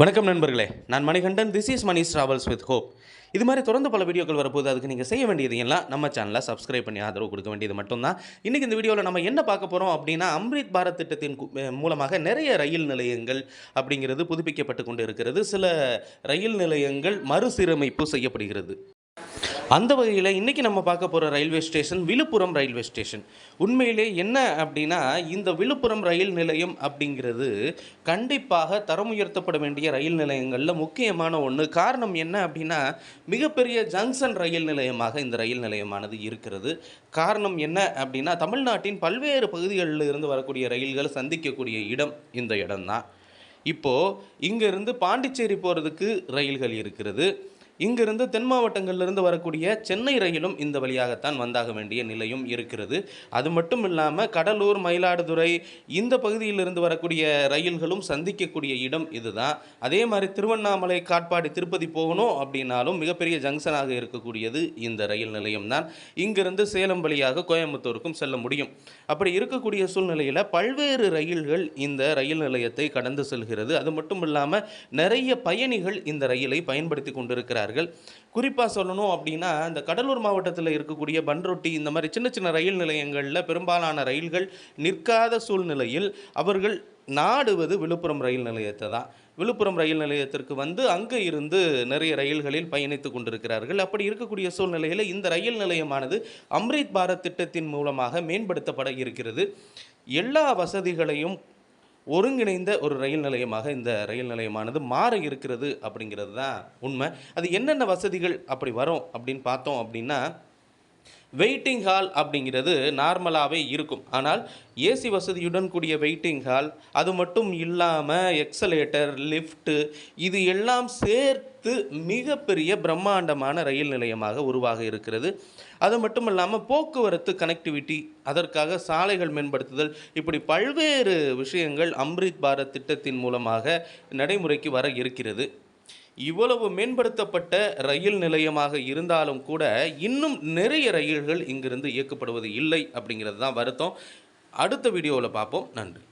வணக்கம் நண்பர்களே. நான் Manikandan this is Mani travels with hope இது மாதிரி தொடர்ந்து பல வீடியோக்கள் வரப்போது அதுக்கு நீங்கள் செய்ய வேண்டியது எல்லாம் நம்ம சேனலை சப்ஸ்கிரைப் பண்ணி ஆதரவு கொடுக்க வேண்டியது மட்டும்தான். இன்றைக்கி இந்த வீடியோவில் நம்ம என்ன பார்க்க போகிறோம் அப்படின்னா அம்ரித் பாரத் திட்டத்தின் மூலமாக நிறைய ரயில் நிலையங்கள் அப்படிங்கிறது புதுப்பிக்கப்பட்டு கொண்டு இருக்கிறது. சில ரயில் நிலையங்கள் மறுசீரமைப்பு செய்யப்படுகிறது. அந்த வகையில் இன்றைக்கி நம்ம பார்க்க போகிற railway station Villupuram railway station. உண்மையிலே என்ன அப்படின்னா இந்த விழுப்புரம் ரயில் நிலையம் அப்படிங்கிறது கண்டிப்பாக தரம் உயர்த்தப்பட வேண்டிய ரயில் நிலையங்களில் முக்கியமான ஒன்று காரணம் என்ன அப்படின்னா மிகப்பெரிய ஜங்ஷன் ரயில் நிலையமாக இந்த ரயில் நிலையமானது இருக்கிறது. காரணம் என்ன அப்படின்னா தமிழ்நாட்டின் பல்வேறு பகுதிகளில் இருந்து வரக்கூடிய ரயில்கள் சந்திக்கக்கூடிய இடம் இந்த இடம்தான். இப்போது இங்கேருந்து பாண்டிச்சேரி போகிறதுக்கு ரயில்கள் இருக்கிறது. இங்கிருந்து தென் மாவட்டங்களிலிருந்து வரக்கூடிய சென்னை ரயிலும் இந்த வழியாகத்தான் வந்தாக வேண்டிய நிலையும் இருக்கிறது. அது மட்டும் இல்லாமல் கடலூர் மயிலாடுதுறை இந்த பகுதியிலிருந்து வரக்கூடிய ரயில்களும் சந்திக்கக்கூடிய இடம் இதுதான். அதே மாதிரி திருவண்ணாமலை காட்பாடி திருப்பதி போகணும் அப்படின்னாலும் மிகப்பெரிய ஜங்ஷனாக இருக்கக்கூடியது இந்த ரயில் நிலையம் தான். இங்கிருந்து சேலம் வழியாக கோயம்புத்தூருக்கும் செல்ல முடியும். அப்படி இருக்கக்கூடிய சூழ்நிலையில் பல்வேறு ரயில்கள் இந்த ரயில் நிலையத்தை கடந்து செல்கிறது. அது மட்டும் இல்லாமல் நிறைய பயணிகள் இந்த ரயிலை பயன்படுத்தி கொண்டிருக்கிறார்கள் குறிப்பாக சொல்லணும் அப்படின்னா இந்த கடலூர் மாவட்டத்தில் இருக்கக்கூடிய பன்ரொட்டி இந்த மாதிரி சின்ன சின்ன ரயில் நிலையங்களில் பெரும்பாலான ரயில்கள் நிற்காத சூழ்நிலையில் அவர்கள் நாடுவது விழுப்புரம் ரயில் நிலையத்தை தான். விழுப்புரம் ரயில் நிலையத்திற்கு வந்து அங்கே இருந்து நிறைய ரயில்களில் பயணித்து கொண்டிருக்கிறார்கள். அப்படி இருக்கக்கூடிய சூழ்நிலையில் இந்த ரயில் நிலையமானது அம்ரித் பாரத் திட்டத்தின் மூலமாக மேம்படுத்தப்பட இருக்கிறது. எல்லா வசதிகளையும் ஒருங்கிணைந்த ஒரு ரயில் நிலையமாக இந்த ரயில் நிலையமானது மாற இருக்கிறது அப்படிங்கிறது தான் உண்மை. அது என்னென்ன வசதிகள் அப்படி வரும் அப்படின்னு பார்த்தோம் அப்படின்னா வெயிட்டிங் ஹால் அப்படிங்கிறது நார்மலாகவே இருக்கும். ஆனால் ஏசி வசதியுடன் கூடிய வெயிட்டிங் ஹால் அது மட்டும் இல்லாமல் எக்ஸலேட்டர் லிஃப்ட்டு இது எல்லாம் சேர்த்து மிகப்பெரிய பிரம்மாண்டமான ரயில் நிலையமாக உருவாக இருக்கிறது. அது மட்டும் இல்லாமல் போக்குவரத்து கனெக்டிவிட்டி அதற்காக சாலைகள் மேம்படுத்துதல் இப்படி பல்வேறு விஷயங்கள் அம்ரித் பாரத் திட்டத்தின் மூலமாக நடைமுறைக்கு வர இருக்கிறது. இவ்வளவு மேம்படுத்தப்பட்ட ரயில் நிலையமாக இருந்தாலும் கூட இன்னும் நிறைய ரயில்கள் இங்கிருந்து இயக்கப்படுவது இல்லை அப்படிங்கிறது தான் வருத்தம். அடுத்த வீடியோவில் பார்ப்போம். நன்றி.